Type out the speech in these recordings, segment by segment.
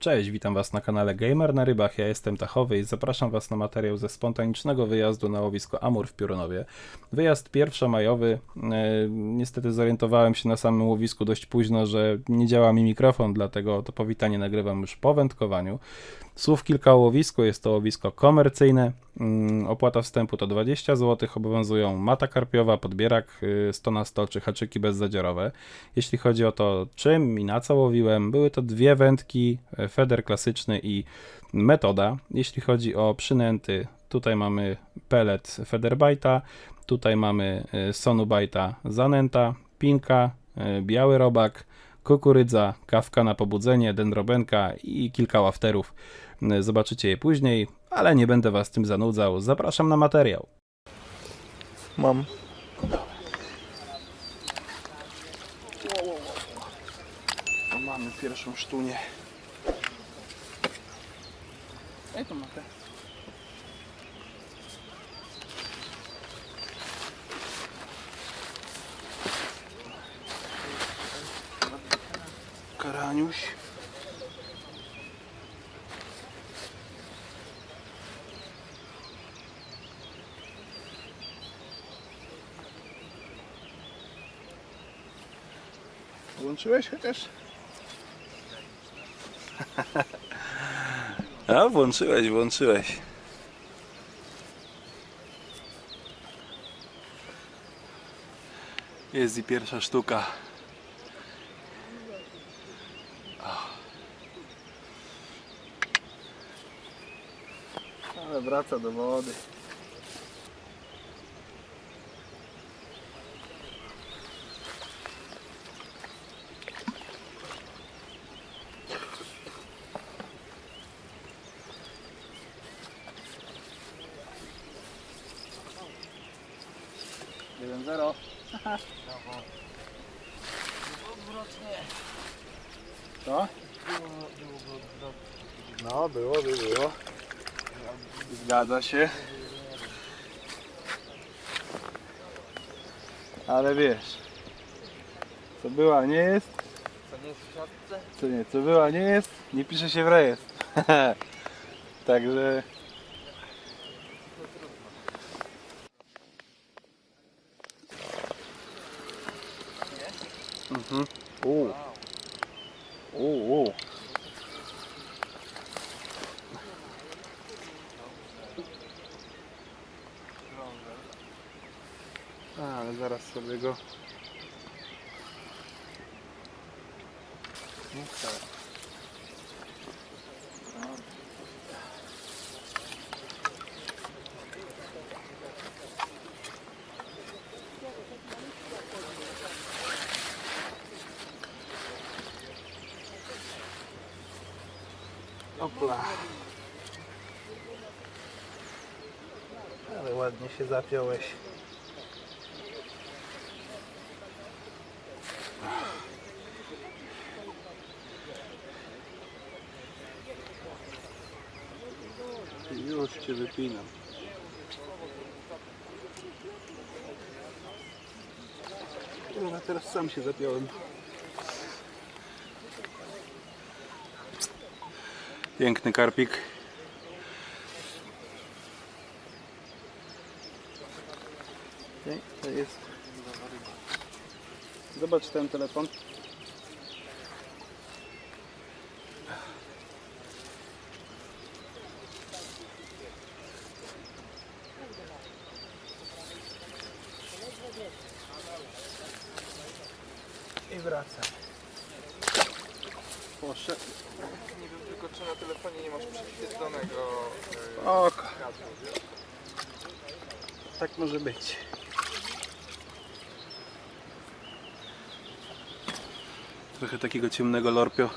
Cześć, witam Was na kanale Gamer na Rybach. Ja jestem Tachowy i zapraszam Was na materiał ze spontanicznego wyjazdu na łowisko Amur w Pióronowie. Wyjazd pierwszomajowy. E, niestety zorientowałem się na samym łowisku dość późno, że nie działa mi mikrofon, dlatego to powitanie nagrywam już po wędkowaniu. Słów kilka o łowisku. Jest to łowisko komercyjne. Mm, Opłata wstępu to 20 zł. Obowiązują mata karpiowa, podbierak y, 100 na 100 czy haczyki bezzadziorowe. Jeśli chodzi o to, czym i na co łowiłem, były to dwie wędki, e, feder klasyczny i metoda. Jeśli chodzi o przynęty, tutaj mamy pellet Federbite'a, tutaj mamy e, Sonubite'a Zanęta, Pinka, e, biały robak, kukurydza, kawka na pobudzenie, dendrobenka i kilka łafterów. Zobaczycie je później, ale nie będę Was tym zanudzał. Zapraszam na materiał. Mam. Mamy pierwszą sztunię. Ej, to matę. Karaniuś. Włączyłeś chociaż? A, włączyłeś, włączyłeś. Jest i pierwsza sztuka. Ale wraca do wody. Jeden zero. Co? No, byłoby, było. Zgadza się. Ale wiesz, co była nie jest, Co nie jest w siatce? co nie, co była nie jest, nie pisze się w rejestr. Także Mhm. U. U, u. A, ale zaraz sobie go. No tak. Opla. Ale ładnie się zapiąłeś. Już cię wypinam. Kurwa, teraz sam się zapiąłem. Piękny karpik. To jest. Zobacz ten telefon. I wracam. Poszedł. Nie wiem tylko czy na telefonie nie masz przyświetlonego yy, Oko. kadru. Tak może być. Trochę takiego ciemnego lorpio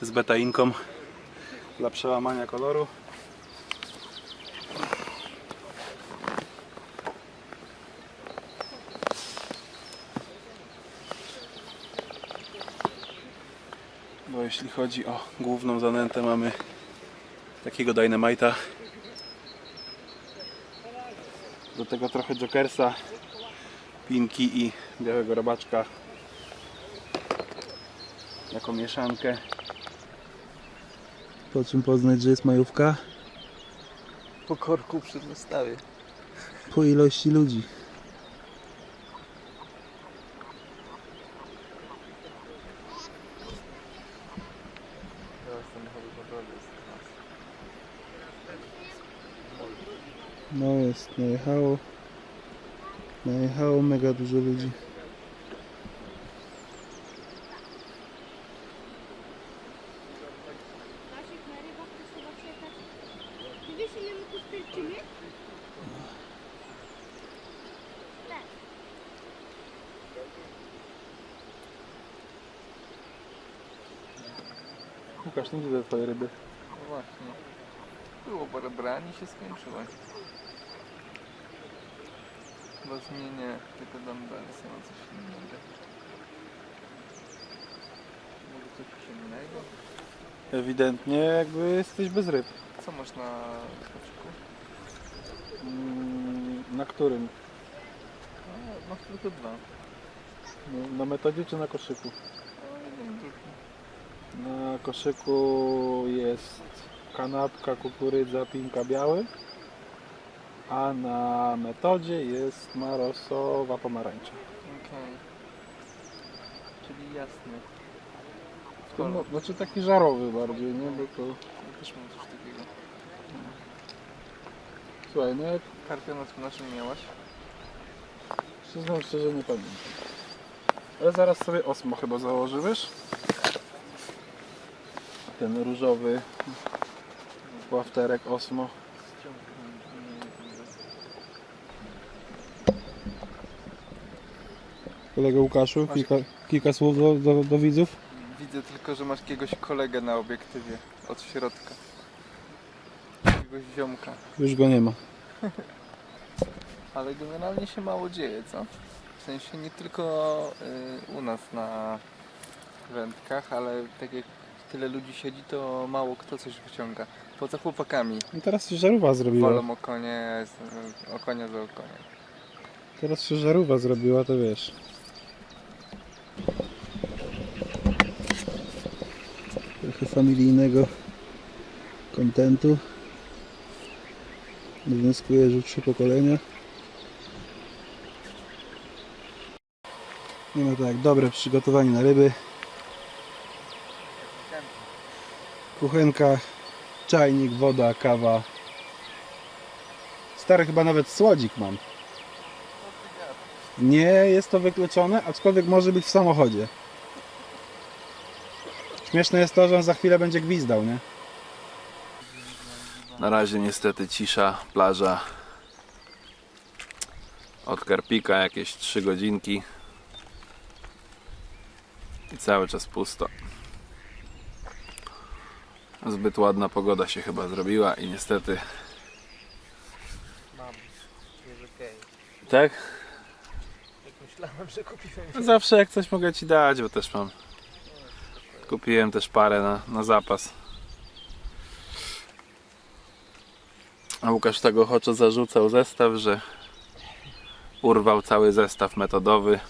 z betainką dla przełamania koloru. Bo jeśli chodzi o główną zanętę mamy takiego Dynamite'a do tego trochę Jokersa, pinki i białego robaczka jako mieszankę. Po czym poznać, że jest majówka? Po korku przy wystawie. Po ilości ludzi. No jest, najechało. Najechało mega dużo ludzi. Naszych na rybach to trzeba przyjechać. Ty wiesz ile my tu sterczymy? Tak. Łukasz, nie widzę twojej ryby. No właśnie. Było parę brań i się skończyło. Bo zmienię tylko dumbbellsy na coś innego. Może coś innego? Ewidentnie jakby jesteś bez ryb. Co masz na koczyku? Mm, Na którym? Masz tylko dwa. No, Na metodzie czy na koszyku? O, jeden drugi. Na koszyku jest kanapka, kukurydza, pinka biały. A na metodzie jest marosowa pomarańcza. Okej. Czyli jasny. To, no, znaczy taki żarowy bardziej, nie? Bo to... Ja też mam coś takiego. Słuchaj, no jak Karpia na tym naszym miałaś? przyznam szczerze nie pamiętam. Ale zaraz sobie Osmo chyba założy, wiesz? Ten różowy łafterek Osmo. Kolega Łukaszu, Masz- kilka, kilka słów do, do, do widzów. Widzę tylko, że masz jakiegoś kolegę na obiektywie od środka. Jakiegoś ziomka. Już go nie ma. Ale generalnie się mało dzieje, co? W sensie nie tylko y, u nas na wędkach, ale tak jak tyle ludzi siedzi, to mało kto coś wyciąga. Poza chłopakami. No teraz się żarówa zrobiła. Wolą o konie, o konia za okonie. Teraz się żarówa zrobiła, to wiesz. Trochę familijnego kontentu. Wnioskuję, że trzy pokolenia. Nie ma to jak dobre przygotowanie na ryby. Kuchenka, czajnik, woda, kawa. Stary chyba nawet słodzik mam. Nie jest to wykluczone, aczkolwiek może być w samochodzie. Śmieszne jest to, że on za chwilę będzie gwizdał, nie? Na razie niestety cisza, plaża. Od Karpika jakieś 3 godzinki. I cały czas pusto. Zbyt ładna pogoda się chyba zrobiła i niestety. Mam. Jest okej. Tak? Jak myślałem, że kupiłem Zawsze jak coś mogę ci dać, bo też mam. Kupiłem też parę na, na zapas. A Łukasz tego ochoczo zarzucał zestaw, że urwał cały zestaw metodowy.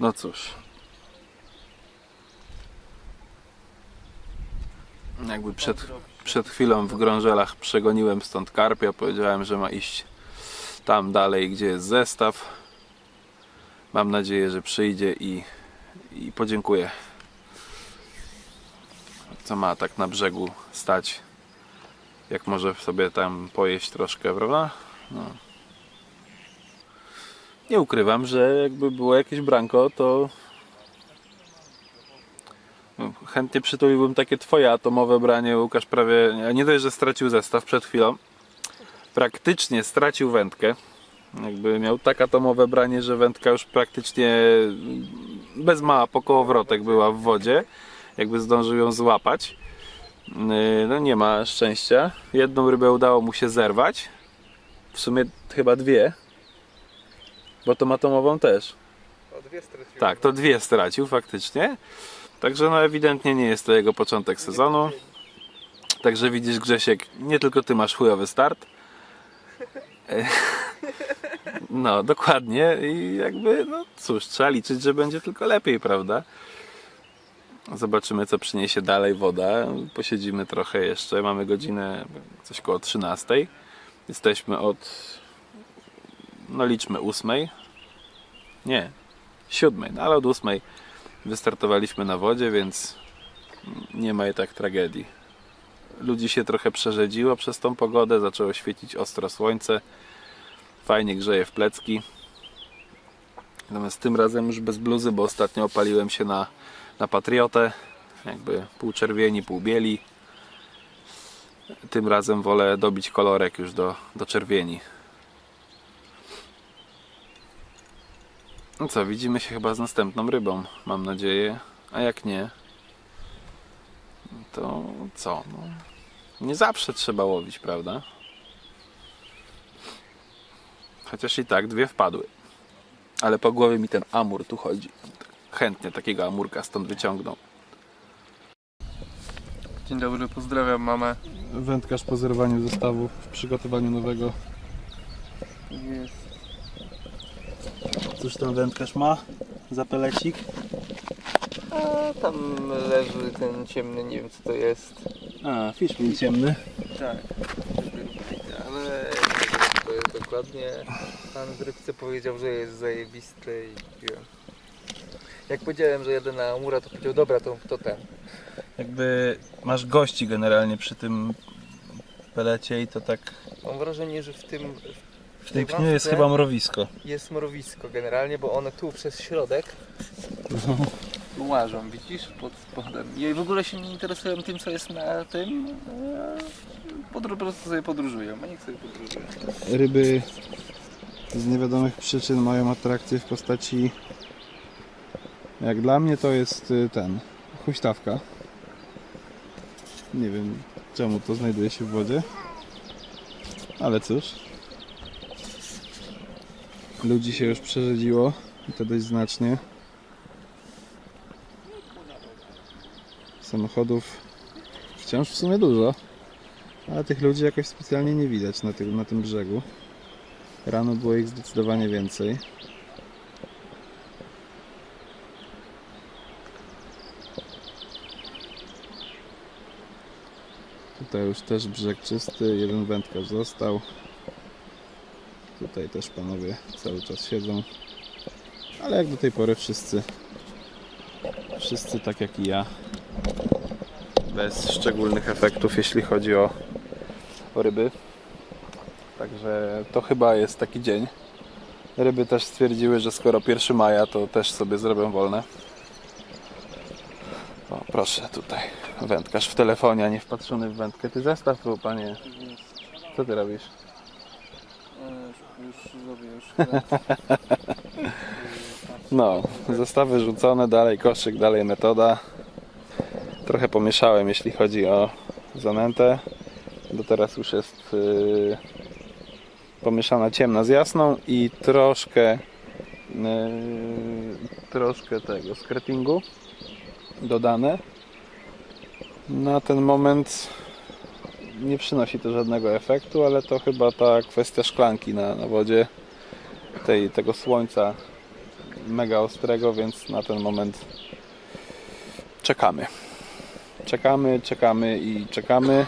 No cóż. Jakby przed, przed chwilą w grążelach przegoniłem stąd karpia, powiedziałem, że ma iść tam dalej, gdzie jest zestaw. Mam nadzieję, że przyjdzie i, i podziękuję. Co ma tak na brzegu stać, jak może sobie tam pojeść troszkę, prawda? No. Nie ukrywam, że jakby było jakieś branko, to chętnie przytuliłbym takie twoje atomowe branie. Łukasz prawie, nie dość, że stracił zestaw przed chwilą, praktycznie stracił wędkę. Jakby miał tak atomowe branie, że wędka już praktycznie bez mała po kołowrotek była w wodzie. Jakby zdążył ją złapać. Yy, No nie ma szczęścia. Jedną rybę udało mu się zerwać. W sumie chyba dwie. Bo tą atomową też. O dwie straciłem. Tak, to dwie stracił faktycznie. Także no ewidentnie nie jest to jego początek sezonu. Także widzisz Grzesiek, nie tylko ty masz chujowy start. E, No, dokładnie i jakby, no cóż, trzeba liczyć, że będzie tylko lepiej, prawda? Zobaczymy, co przyniesie dalej woda. Posiedzimy trochę jeszcze. Mamy godzinę coś koło 13. Jesteśmy od, no liczmy, 8. Nie, 7, no ale od 8 wystartowaliśmy na wodzie, więc nie ma i tak tragedii. Ludzi się trochę przerzedziło przez tą pogodę, zaczęło świecić ostro słońce. Fajnie grzeje w plecki. Natomiast tym razem już bez bluzy, bo ostatnio opaliłem się na, na patriotę. Jakby pół czerwieni, pół bieli. Tym razem wolę dobić kolorek już do, do czerwieni. No co, widzimy się chyba z następną rybą, mam nadzieję. A jak nie, to co? No, nie zawsze trzeba łowić, prawda? Chociaż i tak dwie wpadły. Ale po głowie mi ten amur tu chodzi. Chętnie takiego amurka stąd wyciągnął. Dzień dobry, pozdrawiam mamę. Wędkarz po zerwaniu zestawu, w przygotowaniu nowego. Jest. Cóż ten wędkarz ma? Za pelecik? A tam leży ten ciemny, nie wiem co to jest. A, fishmin ciemny. Tak. Ale nie wiem co to jest dokładnie. Pan w rybce powiedział, że jest zajebisty i wiem. Jak powiedziałem, że jadę na Amura, to powiedział, dobra, to, to ten. Jakby masz gości generalnie przy tym pelecie i to tak... Mam wrażenie, że w tym W tej tej pniu jest chyba mrowisko. jest mrowisko generalnie, bo one tu przez środek łażą, widzisz, pod spodem. I w ogóle się nie interesują tym, co jest na tym. e, Podru- po prostu sobie podróżują, a niech sobie podróżują. Ryby z niewiadomych przyczyn mają atrakcję w postaci... Jak dla mnie to jest y, ten... Huśtawka. Nie wiem czemu to znajduje się w wodzie. Ale cóż. Ludzi się już przerzedziło. I to dość znacznie. Samochodów wciąż w sumie dużo. Ale tych ludzi jakoś specjalnie nie widać na tym, na tym brzegu. Rano było ich zdecydowanie więcej. Tutaj już też brzeg czysty, jeden wędkarz został. Tutaj też panowie cały czas siedzą. Ale jak do tej pory wszyscy, wszyscy tak jak i ja. Bez szczególnych efektów, jeśli chodzi o, o ryby. Także to chyba jest taki dzień. Ryby też stwierdziły, że skoro 1 maja, to też sobie zrobią wolne. O, proszę tutaj. Wędkarz w telefonie, a nie wpatrzony w wędkę. Ty zestaw tu, panie. Co ty robisz? Już zrobię, już No, zestawy rzucone, dalej koszyk, dalej metoda. Trochę pomieszałem, jeśli chodzi o zanętę. Do teraz już jest yy, pomieszana ciemna z jasną i troszkę yy, troszkę tego skirtingu dodane. Na ten moment nie przynosi to żadnego efektu, ale to chyba ta kwestia szklanki na, na wodzie, tej, tego słońca mega ostrego, więc na ten moment czekamy. Czekamy, czekamy i czekamy.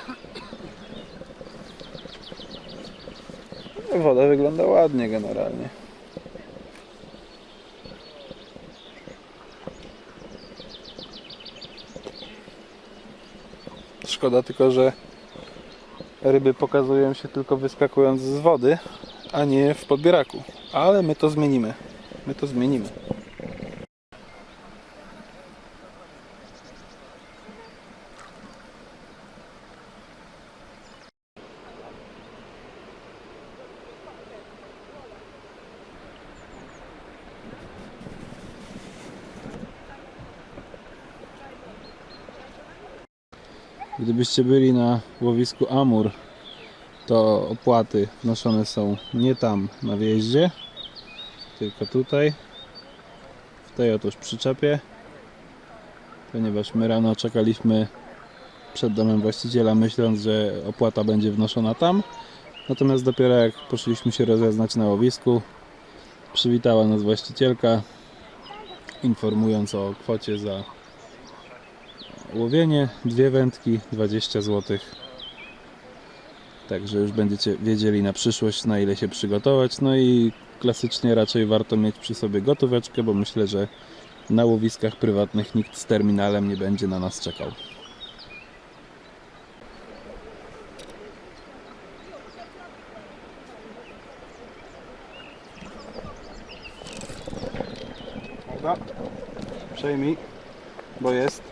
Woda wygląda ładnie generalnie. Szkoda tylko, że ryby pokazują się tylko wyskakując z wody, a nie w podbieraku. Ale my to zmienimy. My to zmienimy. Gdybyście byli na łowisku Amur, to opłaty noszone są nie tam na wjeździe, tylko tutaj, w tej otóż przyczepie, ponieważ my rano czekaliśmy przed domem właściciela, myśląc, że opłata będzie wnoszona tam. Natomiast dopiero jak poszliśmy się rozeznać na łowisku, przywitała nas właścicielka, informując o kwocie za łowienie, dwie wędki, 20 zł. Także już będziecie wiedzieli na przyszłość, na ile się przygotować. No i klasycznie raczej warto mieć przy sobie gotóweczkę, bo myślę, że na łowiskach prywatnych nikt z terminalem nie będzie na nas czekał. Dobra. Przejmij, bo jest.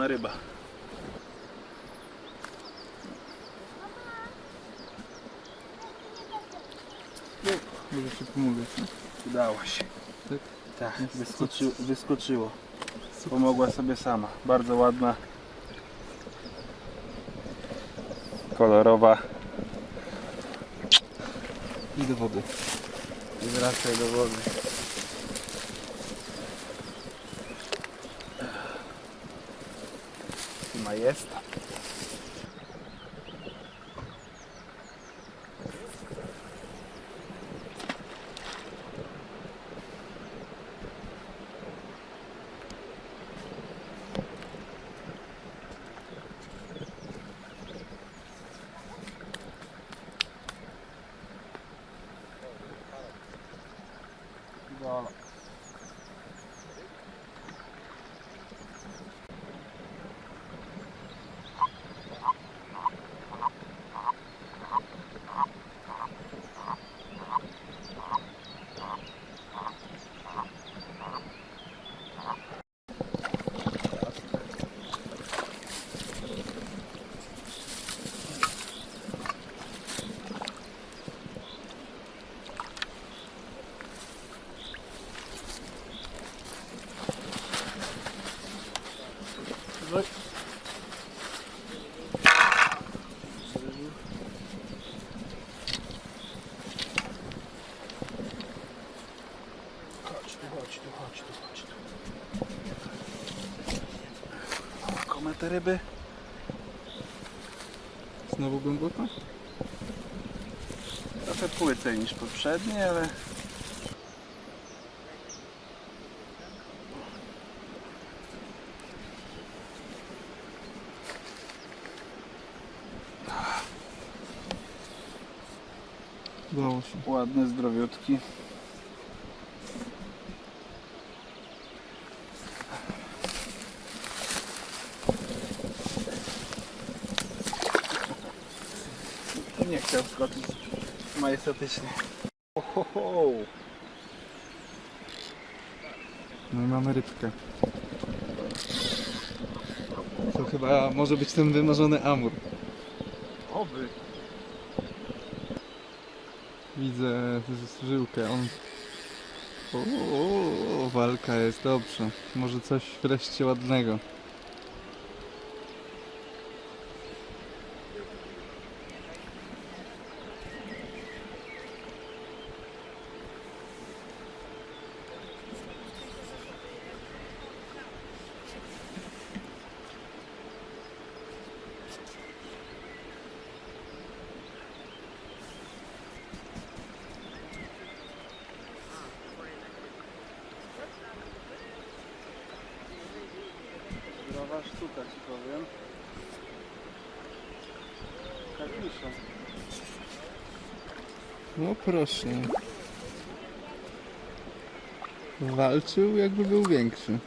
Głodna ryba. Może ci pomogę, co? Udało się. Tak? Tak, wyskoczy, wyskoczyło. Pomogła sobie sama. Bardzo ładna. Kolorowa. I do wody. I wracaj do wody. Jest. Dobra. Chodź tu, chodź tu, chodź tu, chodź tu. Kome te ryby? Znowu głęboko? Trochę płycej niż poprzednie, ale... Udało się. Ładne, zdrowiutki. Majestatycznie. Ohoho. No i mamy rybkę. To chyba może być ten wymarzony amur. Oby. Widzę żyłkę. On... O, o, o, walka jest, dobrze. Może coś wreszcie ładnego. Sztuka ci powiem. Karpisza. No proszę. Walczył jakby był większy.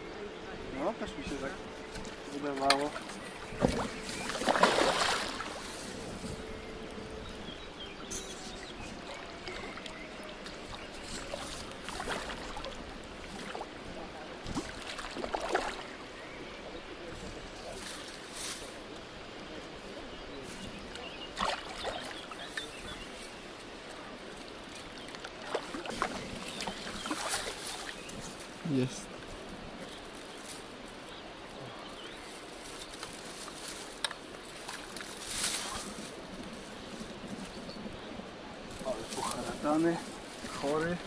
Poharatany, chory.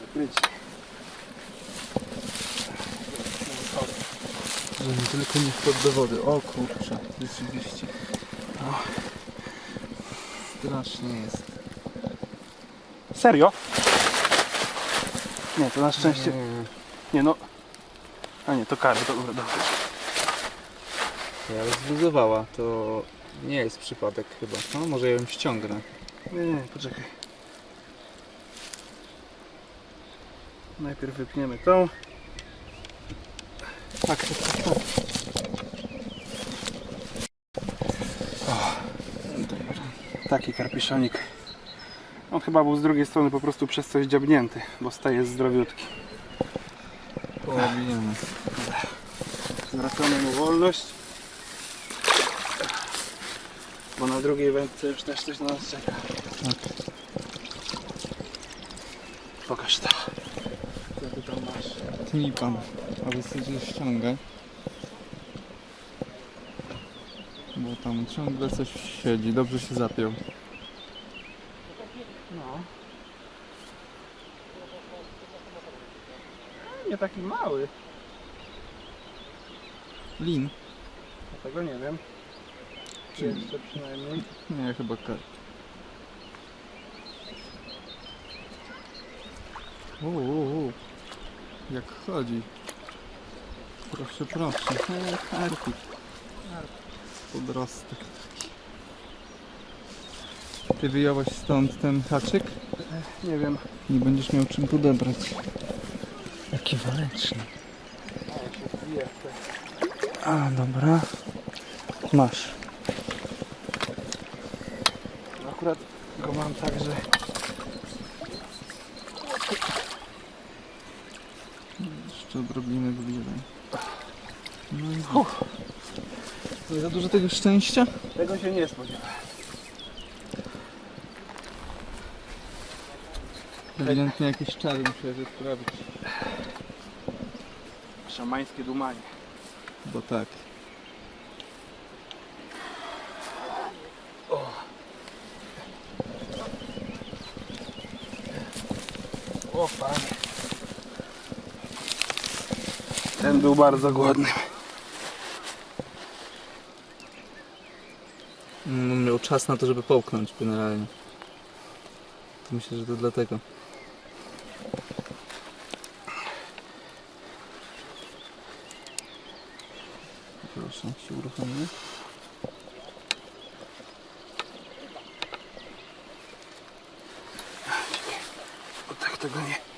Zakrycie. Żeby tylko nie wpadł do wody. O kurczę, rzeczywiście. O. Strasznie jest. Serio? Nie, to na szczęście. Nie no. A nie, to kary, dobra, dobra. Ale zluzowała, to nie jest przypadek chyba. No, może ją ściągnę. Nie, nie, poczekaj. Najpierw wypniemy tą. Tak, tak, tak, tak. O, dobra. Taki karpiszonik. On chyba był z drugiej strony po prostu przez coś dziabnięty, bo staje zdrowiutki. Połowimy. Zwracamy mu wolność. Bo na drugiej wędce już też coś na nas czeka. Pokaż to. Co ty tam masz? Tnij pan, a wystarczy ściągać. Bo tam ciągle coś siedzi, dobrze się zapiął. No. Nie taki mały. Lin? Tego nie wiem. Czy- Jeszcze przynajmniej. Nie, chyba kar. Uuu, jak chodzi. Proszę, proszę. E, karpik. Podrostek. Ty wyjąłeś stąd ten haczyk? Nie wiem. Nie będziesz miał czym podebrać. Jaki waleczny. A, dobra. Masz. Akurat go mam tak, że Jeszcze odrobinę bliżej. No i Uff. Nie za dużo tego szczęścia? tego się nie spodziewałem. Ewidentnie jakieś czary musiałeś odprawić. Szamańskie dumanie. Bo tak. Był bardzo głodny. No, miał czas na to, żeby połknąć generalnie. To myślę, że to dlatego. Proszę, jak się. O tak tego nie.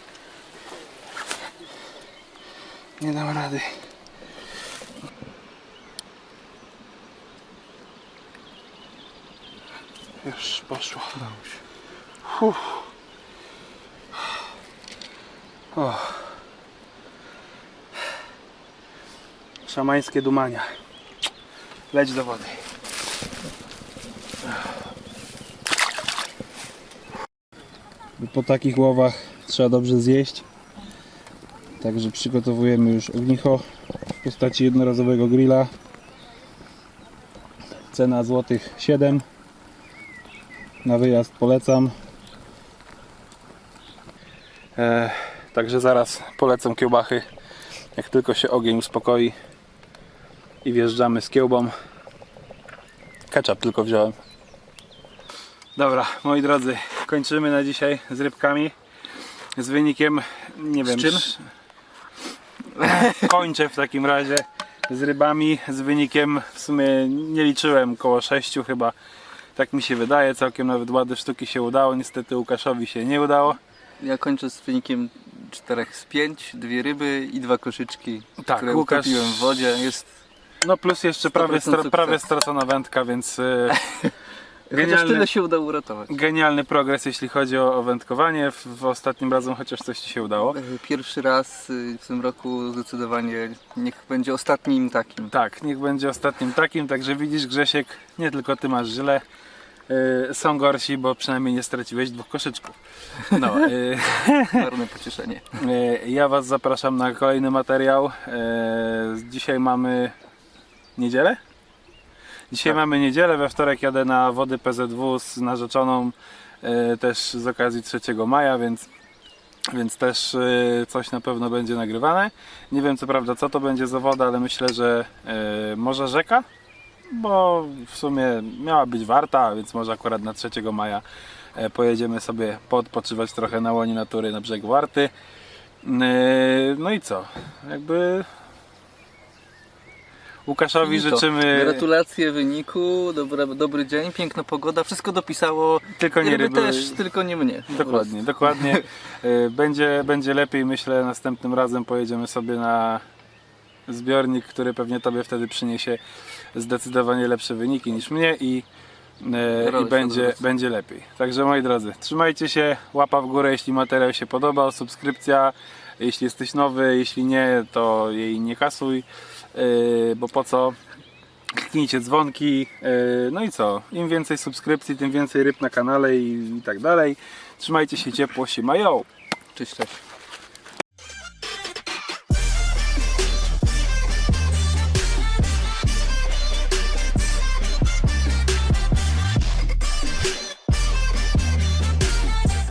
Nie dam rady. Już poszło. Uff. O. Szamańskie dumania. Leć do wody. Po takich łowach trzeba dobrze zjeść. Także przygotowujemy już ognicho w postaci jednorazowego grilla. Cena złotych 7. Na wyjazd polecam. E, także zaraz polecam kiełbachy. Jak tylko się ogień uspokoi i wjeżdżamy z kiełbą. Ketchup tylko wziąłem. Dobra, moi drodzy, kończymy na dzisiaj z rybkami. Z wynikiem, nie wiem. czym? Kończę w takim razie z rybami. Z wynikiem w sumie nie liczyłem, koło 6 chyba. Tak mi się wydaje, całkiem nawet ładne sztuki się udało. Niestety Łukaszowi się nie udało. Ja kończę z wynikiem 4 z 5, dwie ryby i dwa koszyczki, Tak, które Łukasz- w wodzie. Jest No plus jeszcze prawie, 100% stro, prawie stracona wędka, więc e, chociaż genialny, tyle się udało uratować. genialny progres jeśli chodzi o, o wędkowanie. W, w ostatnim razem chociaż coś Ci się udało. Pierwszy raz y, w tym roku zdecydowanie niech będzie ostatnim takim. Tak, niech będzie ostatnim takim, także widzisz Grzesiek, nie tylko Ty masz źle, Y, są gorsi, bo przynajmniej nie straciłeś dwóch koszyczków. No, y, Marne pocieszenie. y, ja Was zapraszam na kolejny materiał. Y, dzisiaj mamy niedzielę? Dzisiaj Tak. mamy niedzielę, we wtorek jadę na wody PZW z narzeczoną y, też z okazji 3 maja, więc, więc też y, coś na pewno będzie nagrywane. Nie wiem co prawda co to będzie za woda, ale myślę, że y, może rzeka, bo w sumie miała być warta, więc może akurat na 3 maja e, pojedziemy sobie poodpoczywać trochę na łonie natury na brzeg Warty. No i co? Jakby Łukaszowi Finito. życzymy Gratulacje wyniku, dobra, dobry dzień, piękna pogoda, wszystko dopisało. tylko nie ryby, też, tylko nie mnie. Dokładnie, dokładnie. Y, Będzie, będzie lepiej, myślę, następnym razem pojedziemy sobie na zbiornik, który pewnie Tobie wtedy przyniesie zdecydowanie lepsze wyniki niż mnie i, Rolę i będzie, będzie lepiej. Także moi drodzy, trzymajcie się, łapa w górę, jeśli materiał się podobał, subskrypcja, jeśli jesteś nowy, jeśli nie, to jej nie kasuj, bo po co? kliknijcie dzwonki, yy, no i co? Im więcej subskrypcji, tym więcej ryb na kanale i, tak dalej. Trzymajcie się ciepło, się mają! Cześć, cześć.